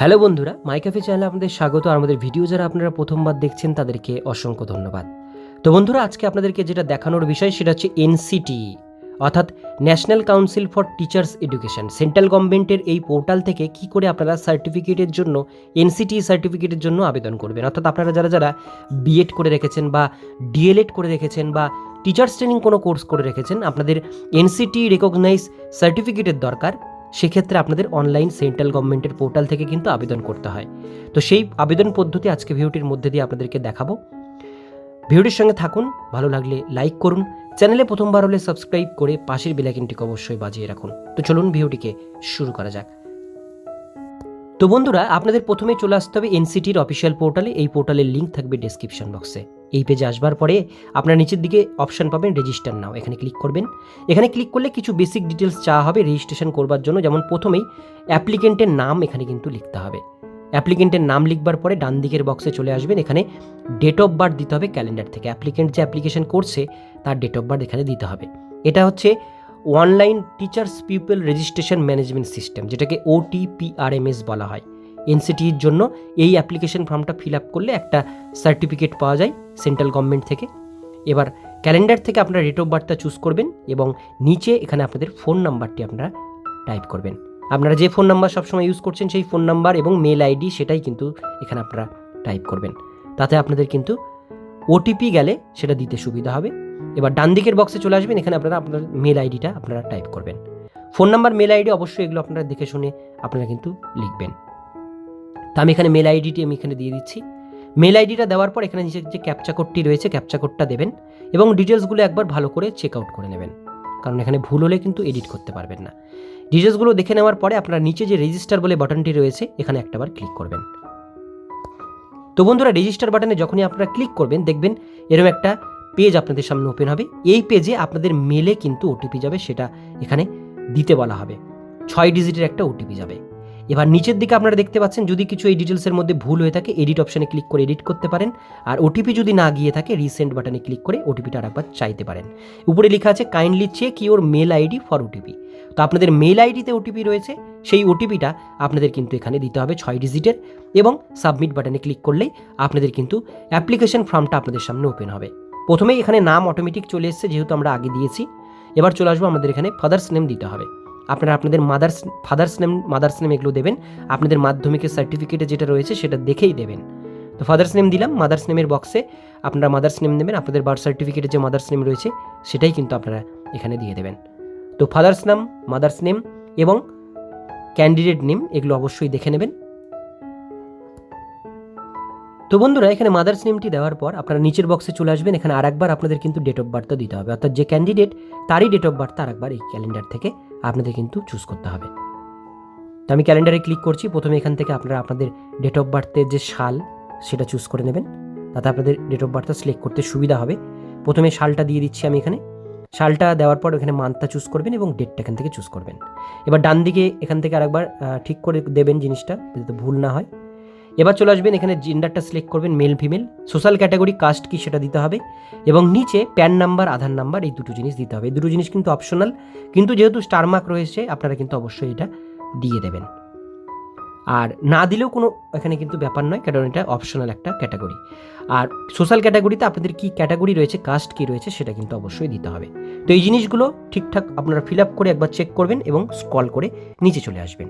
Hello বন্ধুরা, মাই চ্যানেলে আপনাদের স্বাগত। আর আমাদের ভিডিও যারা আপনারা প্রথমবার দেখছেন, তাদেরকে অসংখ্য ধন্যবাদ। তো বন্ধুরা, আজকে আপনাদেরকে যেটা দেখানোর বিষয়, সেটা হচ্ছে এনসিটি অর্থাৎ national council for teachers education. Central গভর্নমেন্টের এই পোর্টাল থেকে কি করে আপনারা সার্টিফিকেটের জন্য এনসিটি সার্টিফিকেটের জন্য আবেদন করবেন? অর্থাৎ আপনারা যারা যারা বিএড করে রেখেছেন বা ডিএলএড করে রেখেছেন বা টিচার্স ট্রেনিং কোনো কোর্স করে রেখেছেন, আপনাদের এনসিটি রেকগনাইজ সার্টিফিকেটের দরকার। সেক্ষেত্রে আপনাদের অনলাইন সেন্ট্রাল গভর্নমেন্টের পোর্টাল থেকে কিন্তু আবেদন করতে হয়। তো সেই আবেদন পদ্ধতি আজকে ভিডিওটির মধ্যে দিয়ে আপনাদেরকে দেখাবো। ভিডিওটির সঙ্গে থাকুন, ভালো লাগলে লাইক করুন চ্যানেলে প্রথমবার হলে সাবস্ক্রাইব করে পাশের বেলাইকিনটিকে অবশ্যই বাজিয়ে রাখুন। তো চলুন ভিডিওটিকে শুরু করা যাক। তো বন্ধুরা, আপনাদের প্রথমে চলে আসতে হবে এনসিটির অফিসিয়াল পোর্টালে। এই পোর্টালের লিঙ্ক থাকবে ডেসক্রিপশন বক্সে এই পেজে আসবার পরে আপনার নিচের দিকে অপশন পাবেন রেজিস্টার নাও এখানে ক্লিক করবেন। এখানে ক্লিক করলে কিছু বেসিক ডিটেলস চাওয়া হবে রেজিস্ট্রেশন করবার জন্য। যেমন প্রথমেই অ্যাপ্লিকেন্টের নাম এখানে কিন্তু লিখতে হবে। অ্যাপ্লিকেন্টের নাম লিখবার পরে ডান দিকের বক্সে চলে আসবেন। এখানে ডেট অফ বার্থ দিতে হবে ক্যালেন্ডার থেকে। অ্যাপ্লিকেন্ট যে অ্যাপ্লিকেশন করছে, তার ডেট অফ বার্থ এখানে দিতে হবে। এটা হচ্ছে online teachers people registration management system, যেটাকে ওটিপিআরএমএস বলা হয়। এনসিটির জন্য এই অ্যাপ্লিকেশন ফর্মটা ফিল আপ করলে একটা সার্টিফিকেট পাওয়া যায় সেন্ট্রাল গভর্নমেন্ট থেকে। এবার ক্যালেন্ডার থেকে আপনারা ডেট অফ বার্থটা চুজ করবেন এবং নিচে এখানে আপনাদের ফোন নাম্বারটি আপনারা টাইপ করবেন। আপনারা যে ফোন নাম্বার সবসময় ইউজ করছেন সেই ফোন নাম্বার এবং মেল আইডি সেটাই কিন্তু এখানে আপনারা টাইপ করবেন। তাতে আপনাদের কিন্তু ওটিপি গেলে সেটা দিতে সুবিধা হবে। এবার ডান দিকের বক্সে চলে আসবেন, এখানে আপনারা আপনার মেল আইডিটা আপনারা টাইপ করবেন। ফোন নাম্বার মেল আইডি অবশ্যই এগুলো আপনারা দেখে শুনে আপনারা কিন্তু লিখবেন। তো আমি এখানে মেল আইডিটি আমি এখানে দিয়ে দিচ্ছি। মেল আইডিটা দেওয়ার পর এখানে নিচে যে ক্যাপচা কোডটি রয়েছে ক্যাপচা কোডটা দেবেন এবং ডিটেলসগুলো একবার ভালো করে চেক আউট করে নেবেন। কারণ এখানে ভুল হলে কিন্তু এডিট করতে পারবেন না। ডিটেলসগুলো দেখে নেওয়ার পরে আপনার নিচে যে রেজিস্টার বলে বাটনটি রয়েছে, এখানে একটাবার ক্লিক করবেন। তো বন্ধুরা রেজিস্টার বাটনে যখনই আপনারা ক্লিক করবেন, দেখবেন এরকম একটা পেজ আপনাদের সামনে ওপেন হবে। এই পেজে আপনাদের মেলে কিন্তু ওটিপি যাবে, সেটা এখানে দিতে বলা হবে। ছয় ডিজিটের একটা ওটিপি যাবে। এবার নিচের দিকে আপনারা দেখতে পাচ্ছেন, যদি কিছু এই ডিটেলসের মধ্যে ভুল হয়ে থাকে এডিট অপশানে ক্লিক করে এডিট করতে পারেন। আর ওটিপি যদি না গিয়ে থাকে রিসেন্ট বাটনে ক্লিক করে ওটিপিটা আরেকবার চাইতে পারেন। উপরে লেখা আছে kindly check your mail ID for OTP তো আপনাদের মেল আইডিতে ওটিপি রয়েছে, সেই ওটিপিটা আপনাদের কিন্তু এখানে দিতে হবে ছয় ডিজিটের এবং সাবমিট বাটনে ক্লিক করলেই আপনাদের কিন্তু অ্যাপ্লিকেশন ফর্মটা আপনাদের সামনে ওপেন হবে। প্রথমেই এখানে নাম অটোমেটিক চলে এসেছে, যেহেতু আমরা আগে দিয়েছি। এবার চলে আসব আমাদের এখানে ফাদার্স নেম দিতে হবে। আপনারা আপনাদের mother's father's name mother's name এগুলো দেবেন। আপনাদের মাধ্যমিকের সার্টিফিকেটে যেটা রয়েছে সেটা দেখেই দেবেন। তো ফাদার্স নেম দিলাম মাদার্স নেমের বক্সে আপনারা মাদার্স নেম দেবেন, আপনাদের বার্থ সার্টিফিকেটে যে মাদার্স নেম রয়েছে সেটাই কিন্তু আপনারা এখানে দিয়ে দেবেন। তো ফাদার্স নাম মাদার্স নেম এবং ক্যান্ডিডেট নেম এগুলো অবশ্যই দেখে নেবেন। তো বন্ধুরা, এখানে মাদার্স নেমটি দেওয়ার পর আপনারা নিচের বক্সে চলে আসবেন। এখানে আরেকবার আপনাদের কিন্তু ডেট অফ বার্থটা দিতে হবে। অর্থাৎ যে ক্যান্ডিডেট তারই ডেট অফ বার্থটা আরেকবার এই ক্যালেন্ডার থেকে আপনাদের কিন্তু চুজ করতে হবে। তো আমি ক্যালেন্ডারে ক্লিক করছি। প্রথমে এখান থেকে আপনারা আপনাদের ডেট অফ বার্থের যে সাল, সেটা চুজ করে নেবেন। তাতে আপনাদের ডেট অফ বার্থটা সিলেক্ট করতে সুবিধা হবে। প্রথমে সালটা দিয়ে দিচ্ছি আমি এখানে। সালটা দেওয়ার পর এখানে মান্থটা চুজ করবেন এবং ডেটটা এখান থেকে চুজ করবেন। এবার ডান দিকে এখান থেকে আরেকবার ঠিক করে দেবেন জিনিসটা, যাতে ভুল না হয়। এবার চলে আসবেন, এখানে জেন্ডারটা সিলেক্ট করবেন male female social category caste কি সেটা দিতে হবে এবং নিচে প্যান নাম্বার আধার নাম্বার এই দুটো জিনিস দিতে হবে। দুটো জিনিস কিন্তু অপশনাল কিন্তু যেহেতু স্টার মার্ক রয়েছে, আপনারা কিন্তু অবশ্যই এটা দিয়ে দেবেন। আর না দিলেও কোনো এখানে কিন্তু ব্যাপার নয়, কারণ এটা অপশনাল একটা ক্যাটাগরি আর সোশ্যাল ক্যাটাগরিতে আপনাদের কি ক্যাটাগরি রয়েছে কাস্ট কি রয়েছে, সেটা কিন্তু অবশ্যই দিতে হবে। তো এই জিনিসগুলো ঠিকঠাক আপনারা ফিল আপ করে একবার চেক করবেন এবং স্কল করে নিচে চলে আসবেন।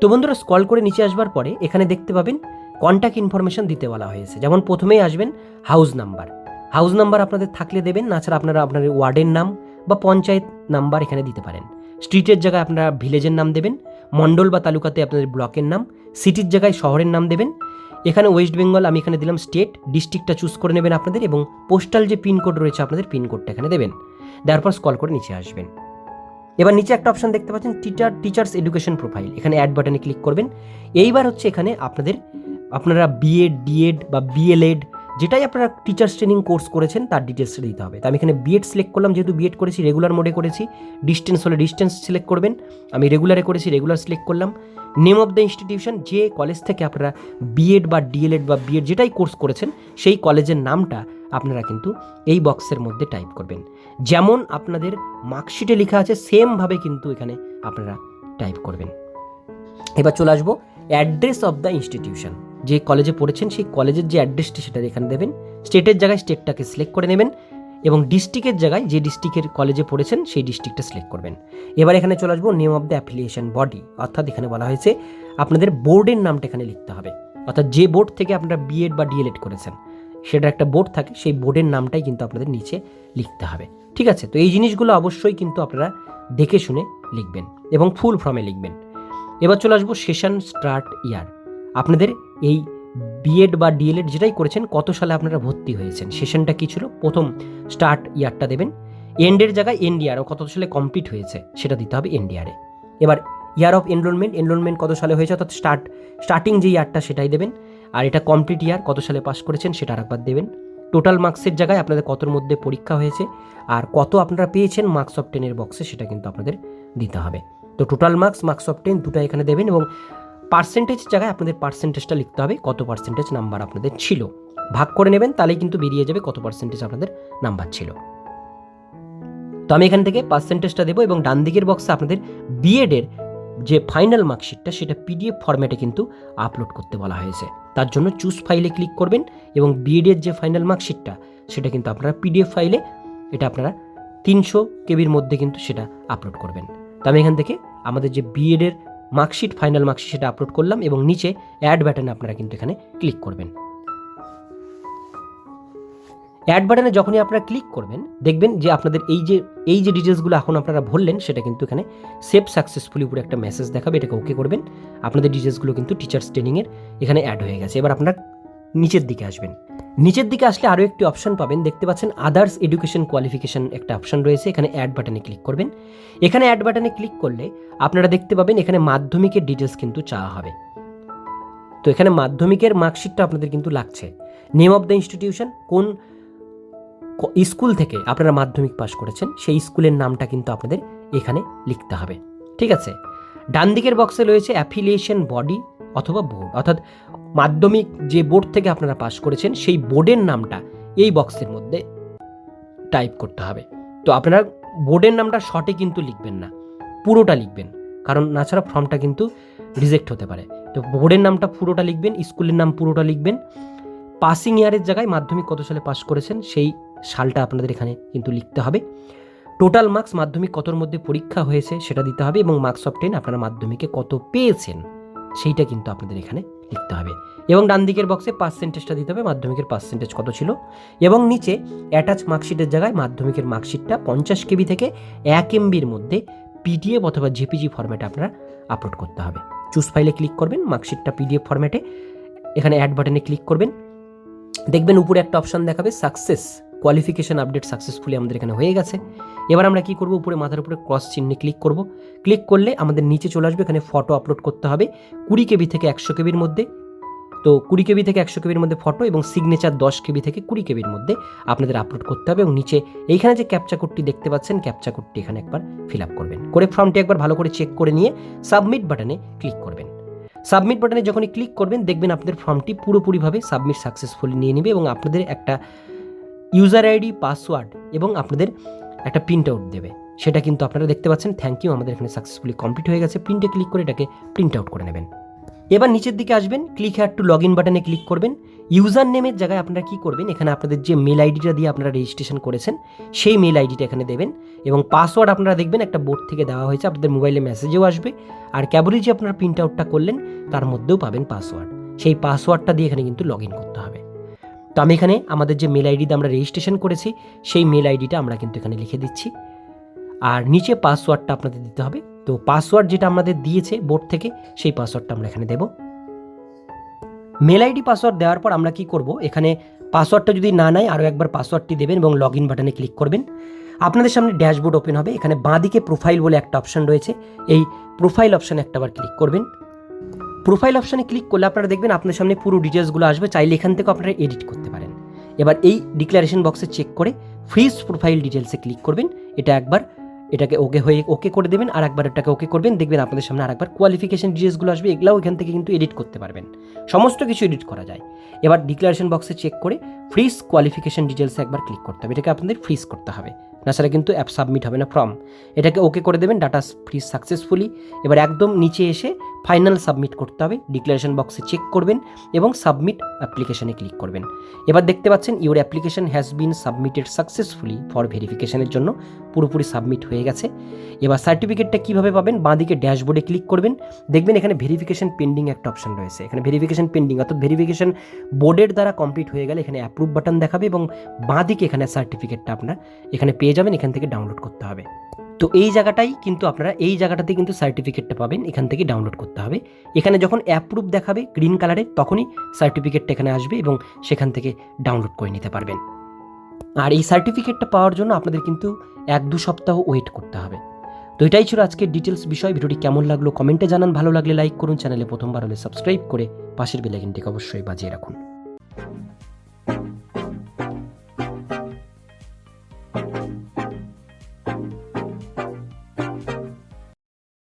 তো বন্ধুরা স্কল করে নিচে আসবার পরে এখানে দেখতে পাবেন কন্ট্যাক্ট ইনফরমেশন দিতে বলা হয়েছে। যেমন প্রথমেই আসবেন হাউস নাম্বার হাউস নাম্বার আপনাদের থাকলে দেবেন, না ছাড়া আপনারা আপনার ওয়ার্ডের নাম বা পঞ্চায়েত নাম্বার এখানে দিতে পারেন। স্ট্রিটের জায়গায় আপনারা ভিলেজের নাম দেবেন, মণ্ডল বা তালুকাতে আপনাদের ব্লকের নাম সিটির জায়গায় শহরের নাম দেবেন। এখানে ওয়েস্ট বেঙ্গল আমি এখানে দিলাম স্টেট ডিস্ট্রিক্টটা চুজ করে নেবেন আপনাদের এবং পোস্টাল যে পিনকোড রয়েছে আপনাদের পিনকোডটা এখানে দেবেন। দেওয়ার পর স্কল করে নিচে আসবেন। এবার নিচে একটা অপশন দেখতে পাচ্ছেন টিচার টিচার্স এডুকেশন প্রোফাইল এখানে অ্যাড বাটনে ক্লিক করবেন। এইবার হচ্ছে এখানে আপনাদের, আপনারা বিএড ডিএড বা বিএলএড যেটাই আপনারা টিচার্স ট্রেনিং কোর্স করেছেন, তার ডিটেলসটা দিতে হবে। তো আমি এখানে বিএড সিলেক্ট করলাম, যেহেতু বিএড করেছি রেগুলার মোডে করেছি ডিস্টেন্স হলে ডিস্টেন্স সিলেক্ট করবেন। আমি রেগুলারে করেছি রেগুলার সিলেক্ট করলাম। নেম অফ দ্য ইনস্টিটিউশন যে কলেজ থেকে আপনারা বিএড বা ডিএলএড বা বিএড যেটাই কোর্স করেছেন, সেই কলেজের নামটা আপনারা কিন্তু এই বক্সের মধ্যে টাইপ করবেন। যেমন আপনাদের মার্কশিটে লেখা আছে সেমভাবে কিন্তু এখানে আপনারা টাইপ করবেন। এবার চলে আসব অ্যাড্রেস অফ দ্য ইনস্টিটিউশন। যে কলেজে পড়েছেন, সেই কলেজের যে অ্যাড্রেসটি সেটা এখানে দেবেন। স্টেটের জায়গায় স্টেটটাকে সিলেক্ট করে নেবেন এবং ডিস্ট্রিক্টের জায়গায় যে ডিস্ট্রিক্টের কলেজে পড়েছেন, সেই ডিস্ট্রিক্টটা সিলেক্ট করবেন। এবার এখানে চলে আসব name of the affiliation body. অর্থাৎ এখানে বলা হয়েছে, আপনাদের বোর্ডের নামটা এখানে লিখতে হবে। অর্থাৎ যে বোর্ড থেকে আপনারা বিএড বা ডিএলএড করেছেন সেটা একটা বোর্ড থাকে, সেই বোর্ডের নামটাই কিন্তু আপনাদের নিচে লিখতে হবে। ঠিক আছে? তো এই জিনিসগুলো অবশ্যই কিন্তু আপনারা দেখে শুনে লিখবেন এবং ফুল ফর্মে লিখবেন। এবার চলে আসব সেশন স্টার্ট ইয়ার আপনাদের এই বিএড বা ডিএলএড যেটাই করেছেন, কত সালে আপনারা ভর্তি হয়েছেন? সেশনটা কী ছিল? প্রথম স্টার্ট ইয়ারটা দেবেন। এন্ডের জায়গায় এনডিআর কত সালে কমপ্লিট হয়েছে, সেটা দিতে হবে এনডিআরে এবার ইয়ার অফ এনরোলমেন্ট এনরোলমেন্ট কত সালে হয়েছে? অর্থাৎ স্টার্ট স্টার্টিং যে ইয়ারটা সেটাই দেবেন। আর এটা কমপ্লিট ইয়ার কত সালে পাস করেছেন সেটা আরেকবার দেবেন। টোটাল মার্কসের জায়গায় আপনাদের কতর মধ্যে পরীক্ষা হয়েছে আর কত আপনারা পেয়েছেন মার্কস অফ টেনের বক্সে সেটা কিন্তু আপনাদের দিতে হবে। তো total marks marks of ten দুটো এখানে দেবেন এবং পার্সেন্টেজ জায়গায় আপনাদের পার্সেন্টেজটা লিখতে হবে, কত পার্সেন্টেজ নাম্বার আপনাদের ছিল। ভাগ করে নেবেন, তাহলেই কিন্তু বেরিয়ে যাবে কত পার্সেন্টেজ আপনাদের নাম্বার ছিল। তো আমি এখান থেকে পার্সেন্টেজটা দেবো এবং ডান দিকের বক্সে আপনাদের বিএডের যে ফাইনাল মার্কশিটটা সেটা পিডিএফ ফরম্যাটে কিন্তু আপলোড করতে বলা হয়েছে। তার জন্য চুজ ফাইলে ক্লিক করবেন এবং বিএডের যে ফাইনাল মার্কশিটটা, সেটা কিন্তু আপনারা পিডিএফ ফাইলে, এটা আপনারা তিনশো কেবির মধ্যে কিন্তু সেটা আপলোড করবেন। তো আমি এখান থেকে আমাদের যে বিএডের মার্কশিট, ফাইনাল মার্কশিট সেটা আপলোড করলাম এবং নিচে অ্যাড ব্যাটনে আপনারা কিন্তু এখানে ক্লিক করবেন। অ্যাড বাটনে যখনই আপনারা ক্লিক করবেন, দেখবেন যে আপনাদের এই যে এই যে ডিটেলসগুলো এখন আপনারা ভরলেন, সেটা কিন্তু এখানে সেভ সাকসেসফুলি উপরে একটা মেসেজ দেখাবে, এটাকে ওকে করবেন। আপনাদের ডিটেলসগুলো কিন্তু টিচার্স ট্রেনিংয়ের এখানে অ্যাড হয়ে গেছে। এবার আপনারা নিচের দিকে আসবেন। নিচের দিকে আসলে আরও একটি অপশন পাবেন, দেখতে পাচ্ছেন আদার্স এডুকেশন কোয়ালিফিকেশন একটা অপশন রয়েছে, এখানে অ্যাড বাটনে ক্লিক করবেন। এখানে অ্যাড বাটনে ক্লিক করলে আপনারা দেখতে পাবেন এখানে মাধ্যমিকের ডিটেলস কিন্তু চাওয়া হবে। তো এখানে মাধ্যমিকের মার্কশিটটা আপনাদের কিন্তু লাগছে। নেম অফ দ্য ইনস্টিটিউশন কোন স্কুল থেকে আপনারা মাধ্যমিক পাস করেছেন, সেই স্কুলের নামটা কিন্তু আপনাদের এখানে লিখতে হবে। ঠিক আছে? ডান দিকের বক্সে রয়েছে অ্যাফিলিয়েশন বডি অথবা বোর্ড অর্থাৎ মাধ্যমিক যে বোর্ড থেকে আপনারা পাস করেছেন, সেই বোর্ডের নামটা এই বক্সের মধ্যে টাইপ করতে হবে। তো আপনারা বোর্ডের নামটা শর্টে কিন্তু লিখবেন না, পুরোটা লিখবেন। কারণ নাছাড়া ফর্মটা কিন্তু রিজেক্ট হতে পারে। তো বোর্ডের নামটা পুরোটা লিখবেন, স্কুলের নাম পুরোটা লিখবেন। পাসিং ইয়ারের জায়গায় মাধ্যমিক কত সালে পাস করেছেন, সেই সালটা আপনাদের এখানে কিন্তু লিখতে হবে। টোটাল মার্কস মাধ্যমিক কতর মধ্যে পরীক্ষা হয়েছে সেটা দিতে হবে এবং মার্কস অফ টেন আপনারা মাধ্যমিকে কত পেয়েছেন সেইটা কিন্তু আপনাদের এখানে লিখতে হবে। এবং ডান দিকের বক্সে পার্সেন্টেজটা দিতে হবে, মাধ্যমিকের পার্সেন্টেজ কত ছিল? এবং নিচে অ্যাটাচ মার্কশিটের জায়গায় মাধ্যমিকের মার্কশিটটা পঞ্চাশ কেবি থেকে এক এমবির মধ্যে পিডিএফ অথবা জেপিজি ফরম্যাটে আপনারা আপলোড করতে হবে। চুজ ফাইলে ক্লিক করবেন মার্কশিটটা পিডিএফ ফরম্যাটে এখানে অ্যাড বাটনে ক্লিক করবেন। দেখবেন উপরে একটা অপশান দেখাবে সাকসেস কোয়ালিফিকেশন আপডেট সাকসেসফুলি আমাদের এখানে হয়ে গেছে। এবার আমরা কি করব? উপরে মাথার উপরে ক্রস চিহ্নে ক্লিক করব। ক্লিক করলে আমাদের নিচে চলে আসবে, এখানে ফটো আপলোড করতে হবে। কুড়ি কেবি থেকে একশো কেবির মধ্যে। তো কুড়ি কেবি থেকে একশো কেবির মধ্যে ফটো এবং সিগনেচার দশ কেবি থেকে কুড়ি কেবির মধ্যে আপনাদের আপলোড করতে হবে। এবং নিচে এইখানে যে ক্যাপচা কোডটি দেখতে পাচ্ছেন ক্যাপচা কোডটি এখানে একবার ফিল আপ করবেন। করে ফর্মটি একবার ভালো করে চেক করে নিয়ে সাবমিট বাটনে ক্লিক করবেন। সাবমিট বাটনে যখনই ক্লিক করবেন, দেখবেন আপনাদের ফর্মটি পুরোপুরিভাবে সাবমিট সাকসেসফুলি নিয়ে নেবে এবং আপনাদের একটা ইউজার আইডি, পাসওয়ার্ড এবং আপনাদের একটা প্রিন্ট আউট দেবে। সেটা কিন্তু আপনারা দেখতে পাচ্ছেন। থ্যাংক ইউ আমাদের এখানে সাকসেসফুলি কমপ্লিট হয়ে গেছে। প্রিন্টে ক্লিক করে এটাকে প্রিন্ট আউট করে নেবেন। এবার নিচের দিকে আসবেন। Click had to log in বাটনে ক্লিক করবেন। ইউজার নেমের জায়গায় আপনারা কী করবেন? এখানে আপনাদের যে মেল আইডিটা দিয়ে আপনারা রেজিস্ট্রেশন করেছেন, সেই মেল আইডিটা এখানে দেবেন এবং পাসওয়ার্ড আপনারা দেখবেন একটা বোর্ড থেকে দেওয়া হয়েছে। আপনাদের মোবাইলে মেসেজেও আসবে। আর ক্যাবলি যে আপনারা প্রিন্ট আউটটা করলেন, তার মধ্যেও পাবেন পাসওয়ার্ড সেই পাসওয়ার্ডটা দিয়ে এখানে কিন্তু লগ ইন করতে হবে। তো আমি এখানে আমাদের যে মেল আইডিতে আমরা রেজিস্ট্রেশন করেছি, সেই মেল আইডিটা আমরা কিন্তু এখানে লিখে দিচ্ছি। আর নিচে পাসওয়ার্ডটা আপনাদের দিতে হবে। তো পাসওয়ার্ড যেটা আমাদের দিয়েছে বোর্ড থেকে, সেই পাসওয়ার্ডটা আমরা এখানে দেব। মেল আইডি পাসওয়ার্ড দেওয়ার পর আমরা কি করব? এখানে পাসওয়ার্ডটা যদি না নেয়, আরও একবার পাসওয়ার্ডটি দেবেন এবং লগ ইন বাটনে ক্লিক করবেন। আপনাদের সামনে ড্যাশবোর্ড ওপেন হবে। এখানে বাঁদিকে প্রোফাইল বলে একটা অপশন রয়েছে। এই প্রোফাইল অপশানে একটাবার ক্লিক করবেন। প্রোফাইল অপশানে ক্লিক করলে আপনারা দেখবেন আপনার সামনে পুরো ডিটেলসগুলো আসবে। চাইলে এখান থেকে আপনারা এডিট করতে পারেন। এবার এই ডিক্লারেশন বক্সে চেক করে ফ্রিজ প্রোফাইল ডিটেলসে ক্লিক করবেন। এটা একবার, এটাকে ওকে হয়ে ওকে করে দেবেন আর একবার এটাকে ওকে করবেন। দেখবেন আপনাদের সামনে আরেকবার কোয়ালিফিকেশন ডিটেলসগুলো আসবে। এগুলাও এখান থেকে কিন্তু এডিট করতে পারবেন। সমস্ত কিছু এডিট করা যায়। এবার ডিক্লারেশন বক্সে চেক করে ফ্রিজ কোয়ালিফিকেশন ডিটেলসে একবার ক্লিক করতে হবে। এটাকে আপনাদের ফ্রিজ করতে হবে। তাছাড়া কিন্তু অ্যাপ সাবমিট হবে না ফর্ম এটাকে ওকে করে দেবেন। ডাটা ফ্রিজ সাকসেসফুলি এবার একদম নিচে এসে ফাইনাল সাবমিট করতে হবে। ডিক্লারেশন বক্সে চেক করবেন এবং সাবমিট অ্যাপ্লিকেশানে ক্লিক করবেন। এবার দেখতে পাচ্ছেন your application has been submitted successfully for ভেরিফিকেশনের জন্য পুরোপুরি সাবমিট হয়ে গেছে। এবার সার্টিফিকেটটা কীভাবে পাবেন, বাঁদিকে ড্যাশবোর্ডে ক্লিক করবেন। দেখবেন এখানে ভেরিফিকেশন পেন্ডিং একটা অপশন রয়েছে। এখানে ভেরিফিকেশন পেন্ডিং, অর্থাৎ ভেরিফিকেশন বোর্ডের দ্বারা কমপ্লিট হয়ে গেলে এখানে অ্যাপ্রুভ বাটন দেখাবে এবং বাঁদিকে এখানে সার্টিফিকেটটা আপনার এখানে পেয়ে যাবেন, এখান থেকে ডাউনলোড করতে হবে। তো এই জায়গাটাই কিন্তু আপনারা এই জায়গাটাতে কিন্তু সার্টিফিকেটটা পাবেন, এখান থেকে ডাউনলোড করতে হবে। এখানে যখন অ্যাপ্রুভ দেখাবে গ্রিন কালারে তখনই সার্টিফিকেটটা এখানে আসবে এবং সেখান থেকে ডাউনলোড করে নিতে পারবেন। আর এই সার্টিফিকেটটা পাওয়ার জন্য আপনাদের কিন্তু এক দু সপ্তাহ ওয়েট করতে হবে। তো এটাই ছিল আজকের ডিটেলস বিষয়। ভিডিওটি কেমন লাগল? কমেন্টে জানান। ভালো লাগলে লাইক করুন। চ্যানেলে প্রথমবার হলে সাবস্ক্রাইব করে পাশের বেলাইকিনটিকে অবশ্যই বাজিয়ে রাখুন।